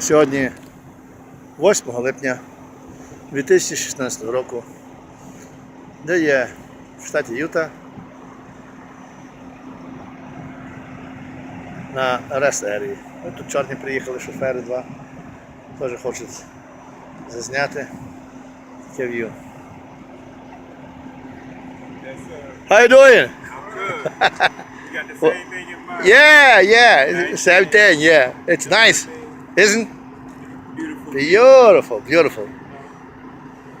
Сьогодні 8 липня 2016 року, де є в штаті Юта на Рест Ерії. Ось Тут чорні приїхали шофери два. Теж хочуть зазняти таке в'ю. How you doing? Good. You got the same thing in mind. Yeah, yeah, same thing, yeah. It's nice, isn't? Beautiful. Beautiful, beautiful.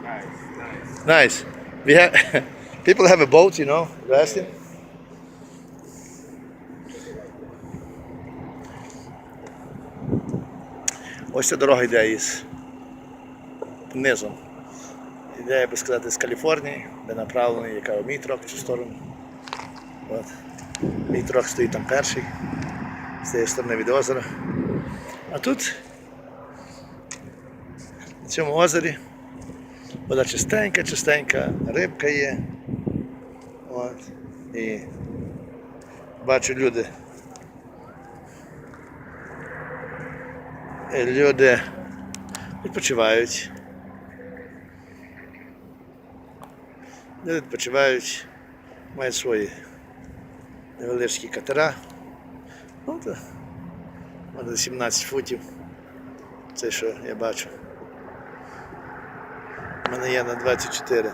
Nice, nice. Nice. We have people have a boat, you know, resting. Ось ця дорога йде із низом. Йде, я би сказати, з Каліфорнії, де направлений, яка мій трок в цю сторону. От. Мій трок стоїть там перший, з цієї сторони від озера. А тут, на цьому озері, Вода чистенька, чистенька, рибка є. От. І бачу люди. е, Люди відпочивають. Люди відпочивають, мають свої невеличкі катера. Ну, то, може 17 футів. Це що я бачу. У мене є на 24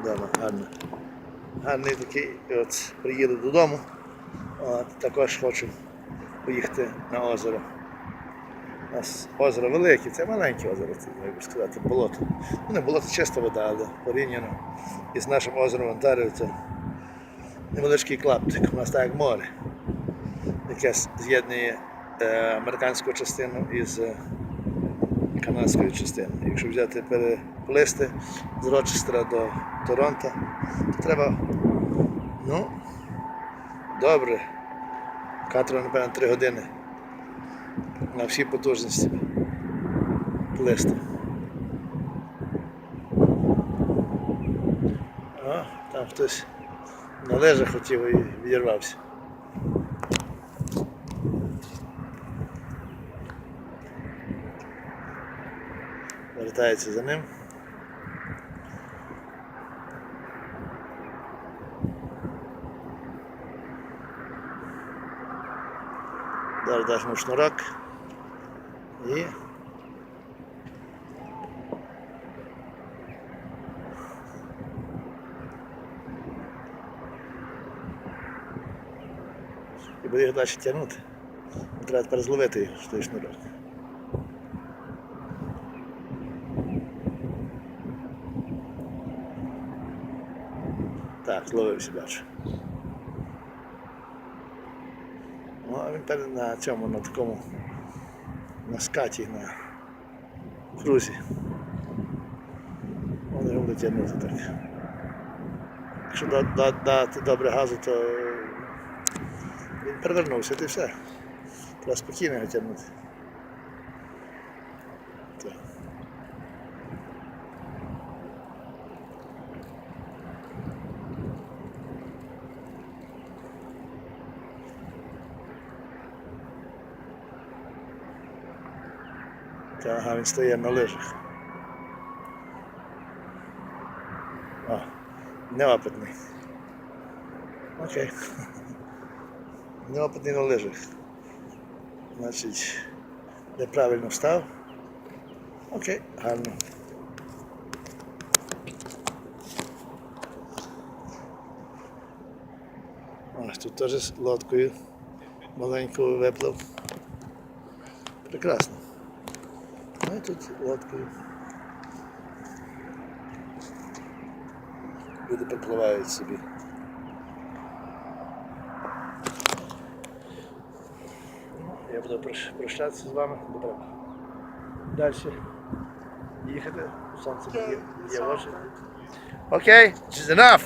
вдома, гарно. Гарний такий, от приїду додому. От, також хочу поїхати на озеро. У нас озеро велике, це маленьке озеро, це, як би сказати, болото. Ну не болото чиста вода, але порівняно із нашим озером Онтаріо це невеличкий клаптик. У нас так як море, яке з'єднує американську частину із е, канадської частини. Якщо взяти переплисти з Рочестера до Торонто, то треба, ну, добре, катера, напевно, 3 години на всій потужності плисти. О, там хтось на лежах хотів і відірвався. Вертається за ним. Зараз даш йому шнурок і і буде його далі тягнути. Треба тепер зловити його, той шнурок. Так, зловився, бачу. Ну, а він на цьому, на такому, на скаті, на крузі. Вони його буде тягнути так. Якщо да- да- дати добре газу, то він перевернувся, і все. Треба спокійно його тягнути. Ага, він стає на лижах. О, неопитний. Окей. Неопитний на лижах. Значить, неправильно встав. Окей, гарно. Ось тут теж з лодкою маленькою виплив. Прекрасно. Ну і тут лодкою. Люди припливають собі. Ну, Я буду прощ- прощатися з вами, бо треба далі їхати. Сонце є, є очі. Окей, it's enough.